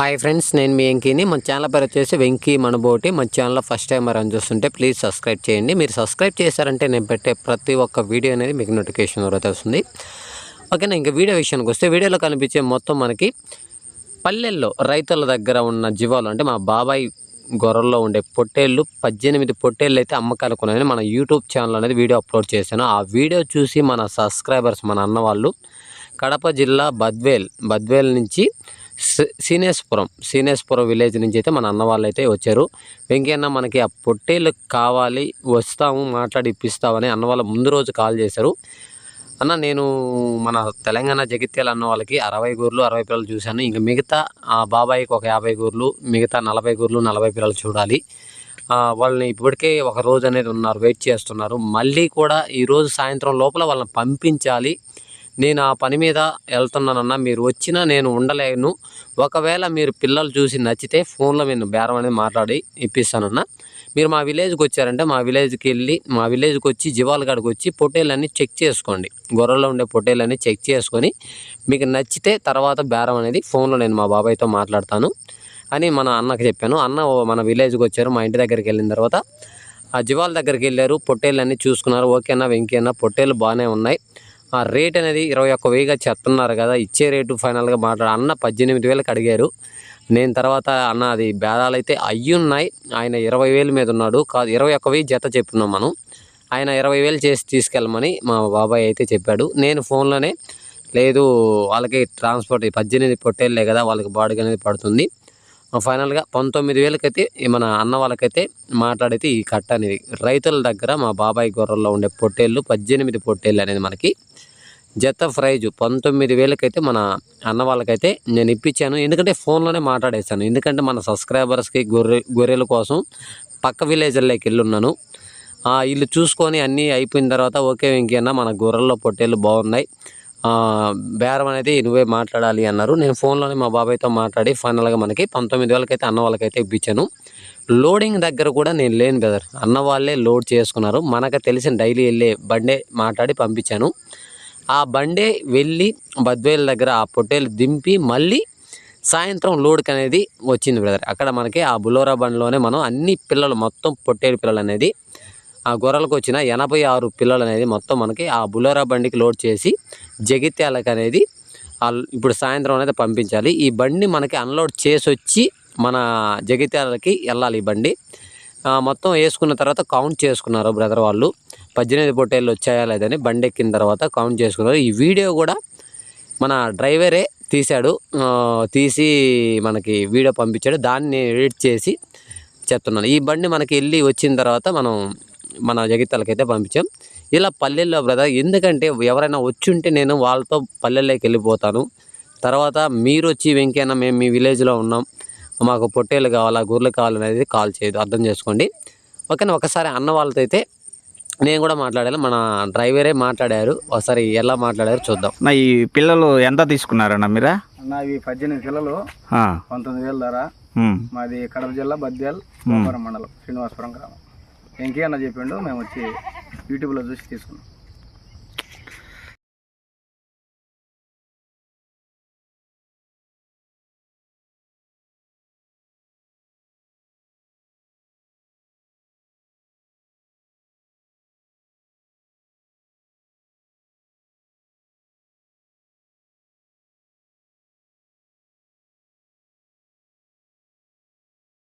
Hi friends నేను మీ వెంకీని. మన channel పేరు వచ్చేసి వెంకీ మనబోటి. మన ఛానల్లో ఫస్ట్ టైం అని చూస్తుంటే ప్లీజ్ సబ్స్క్రైబ్ చేయండి. మీరు సబ్స్క్రైబ్ చేశారంటే నేను పెట్టే ప్రతి ఒక్క వీడియో అనేది మీకు నోటిఫికేషన్ ద్వారా వస్తుంది ఓకేనా ఇంకా వీడియో విషయానికి వస్తే వీడియోలో కనిపించే మొత్తం మనకి పల్లెల్లో రైతుల దగ్గర ఉన్న జీవాలు అంటే మా బాబాయ్ గొర్రెల్లో ఉండే పొట్టేళ్ళు పద్దెనిమిది పొట్టేళ్ళు అయితే అమ్మకాలు కొన్నాయని మన యూట్యూబ్ ఛానల్ అనేది వీడియో అప్లోడ్ చేశాను. ఆ వీడియో చూసి మన సబ్స్క్రైబర్స్ మన అన్న వాళ్ళు కడప జిల్లా బద్వేల్ బద్వేల్ నుంచి సీనేశ్వరం సీనేశ్వరం విలేజ్ నుంచి అయితే మన అన్న వాళ్ళు అయితే వచ్చారు. వెంకయ్యన్న మనకి ఆ పొట్టేళ్ళు కావాలి వస్తాము మాట్లాడి ఇప్పిస్తామని అన్న వాళ్ళ ముందు రోజు కాల్ చేశారు. అన్న నేను మన తెలంగాణ జగిత్యాల అన్న వాళ్ళకి అరవై గూర్లు అరవై పిల్లలు చూశాను. ఇంకా మిగతా ఆ బాబాయికి ఒక యాభై గూర్లు మిగతా నలభై గూర్లు నలభై పిల్లలు చూడాలి. వాళ్ళని ఇప్పటికే ఒక రోజు అనేది ఉన్నారు వెయిట్ చేస్తున్నారు. మళ్ళీ కూడా ఈరోజు సాయంత్రం లోపల వాళ్ళని పంపించాలి. నేను ఆ పని మీద వెళ్తున్నానన్నా మీరు వచ్చినా నేను ఉండలేను. ఒకవేళ మీరు పిల్లలు చూసి నచ్చితే ఫోన్లో నేను బేరం అనేది మాట్లాడి ఇప్పిస్తానన్నా. మీరు మా విలేజ్కి వచ్చారంటే మా విలేజ్కి వెళ్ళి మా విలేజ్కి వచ్చి జీవాల కాడికి వచ్చి పొట్టేళ్ళన్నీ చెక్ చేసుకోండి. గొర్రెల్లో ఉండే పొట్టేళ్ళన్నీ చెక్ చేసుకొని మీకు నచ్చితే తర్వాత బేరం అనేది ఫోన్లో నేను మా బాబాయ్తో మాట్లాడతాను అని మన అన్నకి చెప్పాను. అన్న ఓ మన విలేజ్కి వచ్చారు మా ఇంటి దగ్గరికి వెళ్ళిన తర్వాత ఆ జీవాల దగ్గరికి వెళ్ళారు పొట్టేళ్ళన్నీ చూసుకున్నారు. ఓకేనా వెంకేనా పొట్టేళ్ళు బాగానే ఉన్నాయి. ఆ రేట్ అనేది ఇరవై ఒక్క వెయ్యిగా చెప్తున్నారు కదా ఇచ్చే రేటు ఫైనల్గా మాట్లాడు అన్న పద్దెనిమిది వేలకు అడిగారు. నేను తర్వాత అన్న అది బేరాలు అయితే అయ్యి ఉన్నాయి. ఆయన ఇరవై వేలు మీద ఉన్నాడు. కాదు ఇరవై ఒక్క వెయ్యి జత చెప్పున్నాం మనం. ఆయన ఇరవై వేలు చేసి తీసుకెళ్ళమని మా బాబాయ్ అయితే చెప్పాడు. నేను ఫోన్లోనే లేదు వాళ్ళకి ట్రాన్స్పోర్ట్ పద్దెనిమిది పొట్టేళ్ళే కదా వాళ్ళకి బాడుగ అనేది పడుతుంది. ఫైనల్గా పంతొమ్మిది వేలకైతే మన అన్న వాళ్ళకైతే మాట్లాడితే ఈ కట్ట అనేది. రైతుల దగ్గర మా బాబాయ్ గొర్రెల్లో ఉండే పొట్టేళ్ళు పద్దెనిమిది పొట్టేళ్ళు అనేది మనకి జత ప్రైజు. పంతొమ్మిది వేలకైతే మన అన్న వాళ్ళకైతే నేను ఇప్పించాను. ఎందుకంటే ఫోన్లోనే మాట్లాడేశాను. ఎందుకంటే మన సబ్స్క్రైబర్స్కి గొర్రె గొర్రెల కోసం పక్క విలేజ్లోకి వెళ్ళున్నాను. ఆ, ఇల్లు చూసుకొని అన్నీ అయిపోయిన తర్వాత ఓకే ఇంకేనా మన గొర్రెల్లో పొట్టేళ్ళు బాగున్నాయి. బేరం అనేది నువ్వే మాట్లాడాలి అన్నారు. నేను ఫోన్లోనే మా బాబాయ్తో మాట్లాడి ఫైనల్గా మనకి పంతొమ్మిది వేలకైతే అన్న వాళ్ళకైతే ఇప్పించాను. లోడింగ్ దగ్గర కూడా నేను లేను బ్రదర్. అన్న వాళ్ళే లోడ్ చేసుకున్నారు. మనకు తెలిసిన డైలీ వెళ్ళే బండే మాట్లాడి పంపించాను. ఆ బండే వెళ్ళి బద్వేల దగ్గర ఆ పొట్టేలు దింపి మళ్ళీ సాయంత్రం లోడ్కి అనేది వచ్చింది బ్రదర్. అక్కడ మనకి ఆ బులోరా బండ్లోనే మనం అన్ని పిల్లలు మొత్తం పొట్టేలు పిల్లలు అనేది ఆ గొర్రెలకు వచ్చిన ఎనభై ఆరు పిల్లలు అనేది మొత్తం మనకి ఆ బులోరా బండికి లోడ్ చేసి జగిత్యాలకు అనేది ఇప్పుడు సాయంత్రం అనేది పంపించాలి. ఈ బండి మనకి అన్లోడ్ చేసి వచ్చి మన జగిత్యాలకి వెళ్ళాలి ఈ బండి. మొత్తం వేసుకున్న తర్వాత కౌంట్ చేసుకున్నారు బ్రదర్ వాళ్ళు. పద్దెనిమిది పొట్టేళ్ళు వచ్చాయా లేదని బండి ఎక్కిన తర్వాత కౌంట్ చేసుకున్నారు. ఈ వీడియో కూడా మన డ్రైవరే తీశాడు. తీసి మనకి వీడియో పంపించాడు. దాన్ని ఎడిట్ చేసి చెప్తున్నాను. ఈ బండి మనకి వెళ్ళి వచ్చిన తర్వాత మనం మన జగిత్యాలకైతే పంపించాం. ఇలా పల్లెల్లో బ్రదర్ ఎందుకంటే ఎవరైనా వచ్చి ఉంటే నేను వాళ్ళతో పల్లెల్లోకి వెళ్ళిపోతాను. తర్వాత మీరు వచ్చి వెంకయ్యన్న మేము మీ విలేజ్లో ఉన్నాం. మాకు పొట్టేలు కావాలా గొర్రెలు కావాలనేది కాల్ చేయదు అర్థం చేసుకోండి. ఓకేనా? ఒకసారి అన్న వాళ్ళతో అయితే నేను కూడా మాట్లాడాను మన డ్రైవరే మాట్లాడారు. ఒకసారి ఎలా మాట్లాడారు చూద్దాం. నా ఈ పిల్లలు ఎంత తీసుకున్నారన్న మీరా? అన్న ఇవి పద్దెనిమిది పిల్లలు ఆ, పంతొమ్మిది వేల ధర. మాది కడప జిల్లా బద్యాల్ మండలం శ్రీనివాసపురం గ్రామం. వెంకయ్య అన్న చెప్పిండు మేము వచ్చి యూట్యూబ్లో చూసి తీసుకున్నాం.